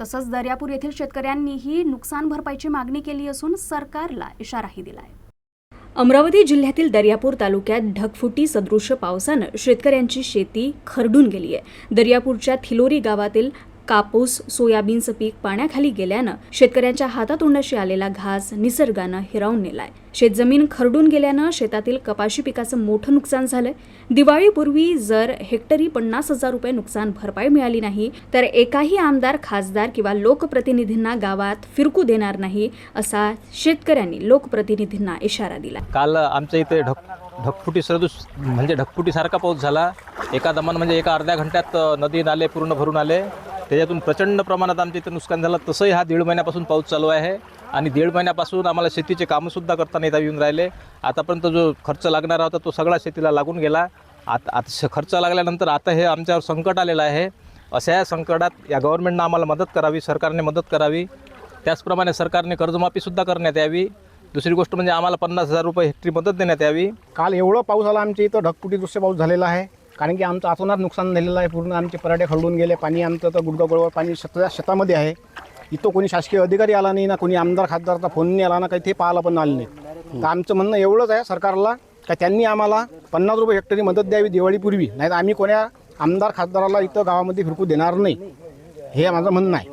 तसंच दर्यापूर येथील शेतकऱ्यांनीही नुकसान भरपाईची मागणी केली असून सरकारला इशाराही दिलाय. अमरावती जिल्ह्यातील दर्यापूर तालुक्यात ढगफुटी सदृश पावसानं शेतकऱ्यांची शेती खरडून गेली आहे दर्यापूरच्या थिलोरी गावातील कापूस सोयाबीनचं पीक पाण्याखाली गेल्यानं शेतकऱ्यांच्या हातातोंडाशी आलेला घास निसर्गानं हिरावून नेलाय. शेतजमीन खरडून गेल्यानं शेतातील कपाशी पिकाचं मोठं नुकसान झालंय. दिवाळीपूर्वी जर हेक्टरी पन्नास हजार रुपये नुकसान भरपाई मिळाली नाही तर एकाही आमदार खासदार किंवा लोकप्रतिनिधींना गावात फिरकू देणार नाही असा शेतकऱ्यांनी लोकप्रतिनिधींना इशारा दिला काल आमच्या इथे ढक ढकफुटी सदृश म्हणजे ढकफुटीसारखा पाऊस झाला. एका दमान म्हणजे एका अर्ध्या घंट्यात नदी नाले पूर्ण भरून आले. त्याच्यातून प्रचंड प्रमाणात आमच्या इथं नुकसान झालं. तसंही हा दीड महिन्यापासून पाऊस चालू आहे आणि दीड महिन्यापासून आम्हाला शेतीचे कामंसुद्धा करता नाही येऊन राहिले. आतापर्यंत जो खर्च लागणारा होता तो सगळा शेतीला लागून गेला. आता आता श- खर्च लागल्यानंतर आता हे आमच्यावर संकट आलेलं आहे. अशा या संकटात या गव्हर्नमेंटनं आम्हाला मदत करावी सरकारने मदत करावी. त्याचप्रमाणे सरकारने कर्जमाफीसुद्धा करण्यात यावी. दुसरी गोष्ट म्हणजे आम्हाला पन्नास हजार रुपये हेक्टरी मदत देण्यात यावी. काल एवढं पाऊस आला आमच्या इथं. ढगपुटी दृश्य पाऊस झालेला आहे. कारण की आमचं अतोनात नुकसान झालेलं आहे. पूर्ण आमचे पराठे खरडून गेले पाणी आमचं तर गुडगागोळवर पाणी शेत शेतामध्ये आहे. इथं कोणी शासकीय अधिकारी आला नाही ना कोणी आमदार खासदारचा फोन नाही आला ना काही ते पाहायला पण आलं नाही तर आमचं म्हणणं एवढंच आहे सरकारला का त्यांनी आम्हाला पन्नास रुपये हेक्टरी मदत द्यावी दिवाळीपूर्वी. नाही तर आम्ही कोण्या आमदार खासदाराला इथं गावामध्ये फिरकू देणार नाही. हे माझं म्हणणं आहे.